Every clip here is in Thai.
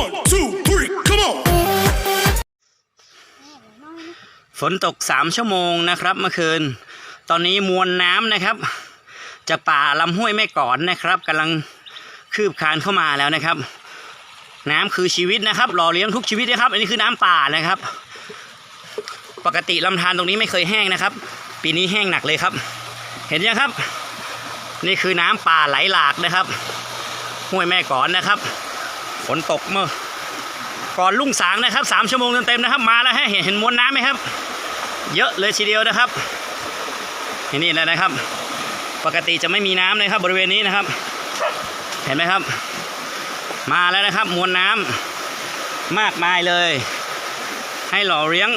One, two, three, come on. ฝนตกสามชั่วโมงนะครับเมื่อคืน ตอนนี้มวลน้ำนะครับจากป่าลำห้วยแม่กอนนะครับกำลังคืบคลานเข้ามาแล้วนะครับ น้ำคือชีวิตนะครับหล่อเลี้ยงทุกชีวิตนะครับ อันนี้คือน้ำป่านะครับ ปกติลำธารตรงนี้ไม่เคยแห้งนะครับ ปีนี้แห้งหนักเลยครับ เห็นยังครับ นี่คือน้ำป่าไหลหลากนะครับห้วยแม่กอนนะครับ ฝนตกเมื่อก่อนลุ่งสางนะครับสามชั่วโมงเต็มๆนะครับ มาแล้วฮะเห็นเห็นมวลน้ำไหมครับ เยอะเลยทีเดียวนะครับที่นี่แหละนะครับ ปกติจะไม่มีน้ำเลยครับ บริเวณนี้นะครับ เห็นไหมครับ มาแล้วนะครับ มวลน้ำมากมายเลย ให้หล่อเลี้ยง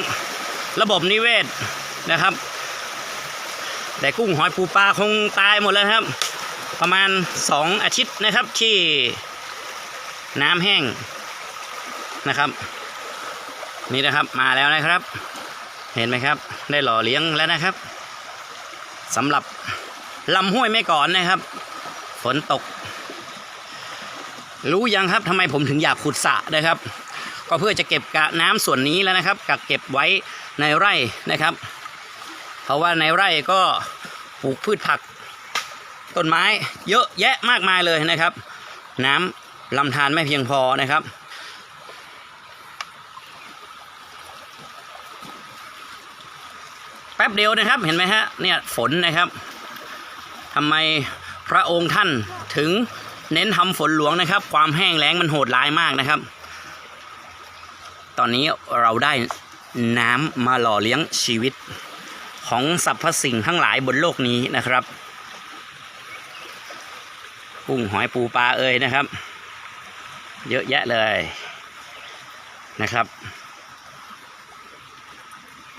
ระบบนิเวศนะครับ แต่กุ้งหอยปูปลาคงตายหมดแล้วครับ ประมาณสองอาทิตย์นะครับที่ น้ำแห้งนะครับ นี่นะครับมาแล้วนะครับ เห็นไหมครับ ได้หล่อเลี้ยงแล้วนะครับสำหรับลำห้วยไม่ก่อนนะครับ ฝนตก รู้ยังครับทำไมผมถึงอยากขุดสระนะครับ ก็เพื่อจะเก็บกะน้ำส่วนนี้แล้วนะครับ กักเก็บไว้ในไร่นะครับ เพราะว่าในไร่ก็ปลูกพืชผักต้นไม้เยอะแยะมากมายเลยนะครับ น้ำ ลำธารไม่เพียงพอนะครับ แป๊บเดียวนะครับเห็นไหมฮะเนี่ยฝนนะครับทำไมพระองค์ท่านถึงเน้นทำฝนหลวงนะครับ ความแห้งแล้งมันโหดร้ายมากนะครับ ตอนนี้เราได้น้ำมาหล่อเลี้ยงชีวิตของสรรพสิ่งทั้งหลายบนโลกนี้นะครับกุ้งหอยปูปลาเอ่ยนะครับ เยอะแยะเลยนะครับ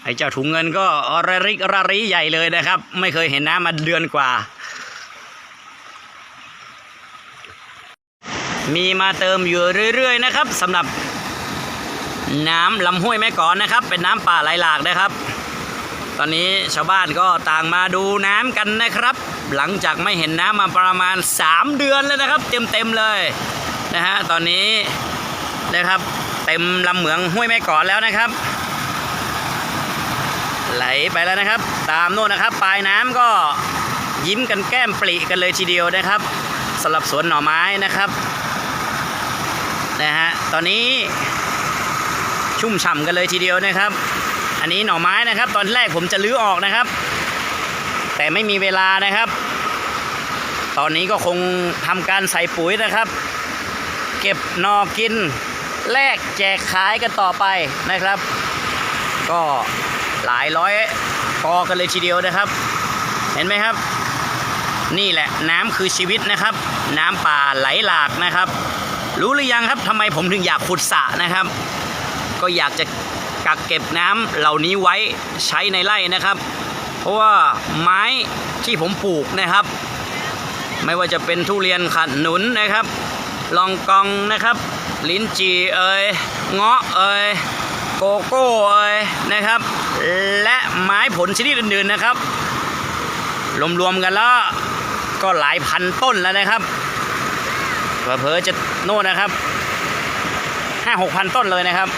ไอ้เจ้าถุงเงินก็รริกระรีใหญ่เลยนะครับ ไม่เคยเห็นน้ำมาเดือนกว่า มีมาเติมอยู่เรื่อย ๆ นะครับสำหรับน้ำลำห้วยแม่กอนนะครับ เป็นน้ำป่าไหลหลากนะครับ ตอนนี้ชาวบ้านก็ต่างมาดูน้ำกันนะครับ หลังจากไม่เห็นน้ำมาประมาณ 3 เดือนแล้วนะครับ เต็มๆเลย นะฮะตอนนี้นะครับเต็มลำเหมืองห้วยแม่กอนแล้วนะครับ ไหลไปแล้วนะครับ ตามโน่นนะครับ ปลายน้ำก็ยิ้มกันแก้มปลีกันเลยทีเดียวนะครับสำหรับสวนหน่อไม้นะครับนะฮะตอนนี้ชุ่มฉ่ำกันเลยทีเดียวนะครับ อันนี้หน่อไม้นะครับ ตอนแรกผมจะลื้อออกนะครับ แต่ไม่มีเวลานะครับ ตอนนี้ก็คงทำการใส่ปุ๋ยนะครับ เก็บนอกิน แลกแจกขายกันต่อไปนะครับ ก็หลายร้อยกอกันเลยทีเดียวนะครับ เห็นไหมครับ นี่แหละน้ำคือชีวิตนะครับ น้ำป่าไหลหลากนะครับ รู้หรือยังครับทำไมผมถึงอยากขุดสระนะครับ ก็อยากจะกักเก็บน้ำเหล่านี้ไว้ใช้ในไร่นะครับ เพราะว่าไม้ที่ผมปลูกนะครับ ไม่ว่าจะเป็นทุเรียนขัดหนุนนะครับ ลองกองนะครับ ลิ้นจี่เอ่ยเงาะเอ่ยโกโก้เอ่ยนะครับ และไม้ผลชนิดอื่นๆนะครับ รวมๆกันแล้วก็หลายพันต้นแล้วนะครับเผลอๆจะโน่นนะครับห้าหกพันต้นเลยนะครับ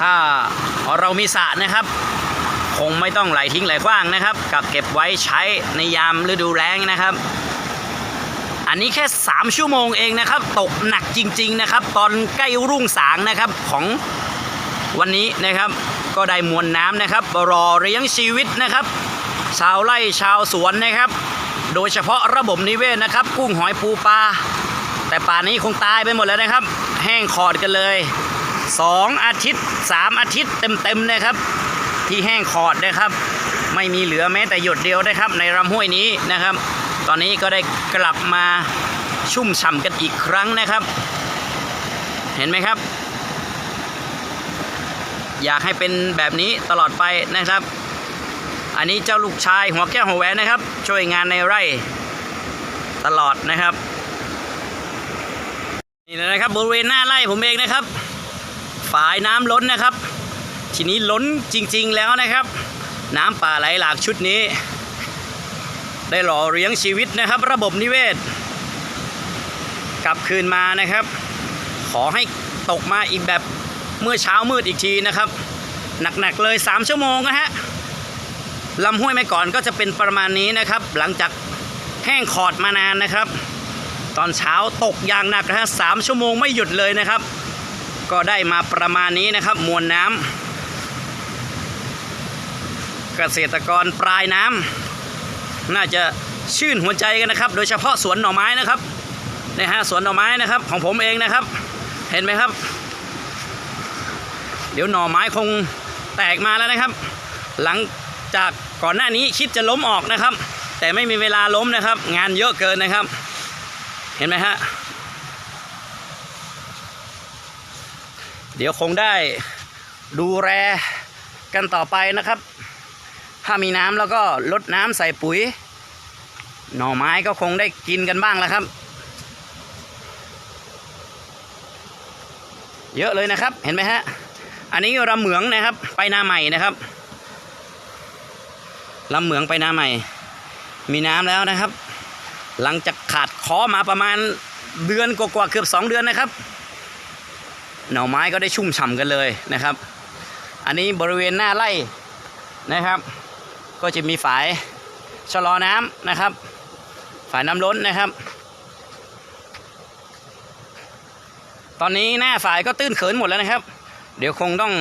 ถ้าเรามีสระนะครับ คงไม่ต้องไหลทิ้งไหลขว้างนะครับกับเก็บไว้ใช้ในยามฤดูแล้งนะครับ อันนี้แค่ 3 ชั่วโมงเองนะครับ ตกหนักจริง ๆนะครับ ตอนใกล้รุ่งสางนะครับของวันนี้นะครับ ก็ได้มวลน้ำนะครับ รอเลี้ยงชีวิตนะครับ ชาวไร่ชาวสวนนะครับ โดยเฉพาะระบบนิเวศนะครับ กุ้งหอยปูปลาแต่ป่านนี้คงตายไปหมดแล้วนะครับ แห้งขอดกันเลย 2 อาทิตย์ 3 อาทิตย์เต็มๆนะครับ ที่แห้งขอดนะครับ ไม่มีเหลือแม้แต่หยดเดียวนะครับ ในลำห้วยนี้นะครับ ตอนนี้ก็ได้กลับมาชุ่มฉ่ำกันอีกครั้งนะครับ เห็นไหมครับ อยากให้เป็นแบบนี้ตลอดไปนะครับ อันนี้เจ้าลูกชายหัวแก้วหัวแหวนนะครับ ช่วยงานในไร่ตลอดนะครับนี่นะครับบริเวณหน้าไร่ผมเองนะครับ ฝายน้ำล้นนะครับ ทีนี้ล้นจริงๆแล้วนะครับ น้ำป่าไหลหลากชุดนี้ ได้หล่อเลี้ยงชีวิตนะครับ ระบบนิเวศ กลับคืนมานะครับ ขอให้ตกมาอีกแบบเมื่อเช้ามืดอีกทีนะครับ หนักๆเลย 3 ชั่วโมงนะฮะลำห้วยแม่ก่อนก็จะเป็นประมาณนี้นะครับ หลังจากแห้งขอดมานานนะครับ ตอนเช้าตกอย่างหนักนะฮะสามชั่วโมงไม่หยุดเลยนะครับ ก็ได้มาประมาณนี้นะครับ มวลน้ำ เกษตรกรปลายน้ำน่าจะชื่นหัวใจกันนะครับ โดยเฉพาะสวนหน่อไม้นะครับนะฮะสวนหน่อไม้นะครับของผมเองนะครับ เห็นไหมครับ เดี๋ยวหน่อไม้คงแตกมาแล้วนะครับ หลังจากก่อนหน้านี้คิดจะล้มออกนะครับ แต่ไม่มีเวลาล้มนะครับ งานเยอะเกินนะครับ เห็นไหมฮะเดี๋ยวคงได้ดูแลกันต่อไปนะครับ ถ้ามีน้ำแล้วก็ลดน้ำใส่ปุ๋ย หน่อไม้ก็คงได้กินกันบ้างแล้วครับ เยอะเลยนะครับเห็นไหมฮะ อันนี้ลำเหมืองนะครับ ไปนาใหม่นะครับลำเหมืองไปนาใหม่ มีน้ำแล้วนะครับ หลังจากขาดคอมาประมาณเดือนกว่าๆเกือบ 2 เดือนนะครับ หน่อไม้ก็ได้ชุ่มฉ่ำกันเลยนะครับ อันนี้บริเวณหน้าไร่นะครับ ก็จะมีฝายชะลอน้ำนะครับ ฝายน้ำล้นนะครับ ตอนนี้หน้าฝายก็ตื้นเขินหมดแล้วนะครับ เดี๋ยวคงต้อง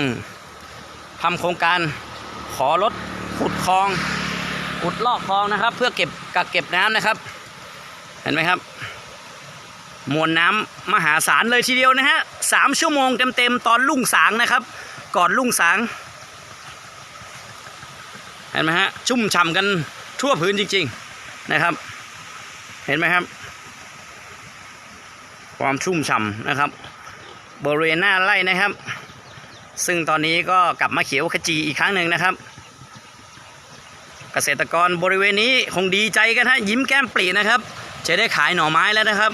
ทำโครงการขอรถขุดคลองขุดลอกคลองนะครับ เพื่อเก็บกักเก็บน้ำนะครับ เห็นไหมครับ มวลน้ำมหาศาลเลยทีเดียวนะฮะสามชั่วโมงเต็มๆตอนลุ่งสางนะครับ ก่อนลุ่งสาง เห็นไหมฮะชุ่มฉ่ำกันทั่วพื้นจริง ๆนะครับ เห็นไหมครับ ความชุ่มฉ่ำนะครับบริเวณหน้าไร่นะครับ ซึ่งตอนนี้ก็กลับมาเขียวขจีอีกครั้งหนึ่งนะครับ เกษตรกรบริเวณนี้คงดีใจกันฮะยิ้มแก้มปรีนะครับ จะได้ขายหน่อไม้แล้วนะครับ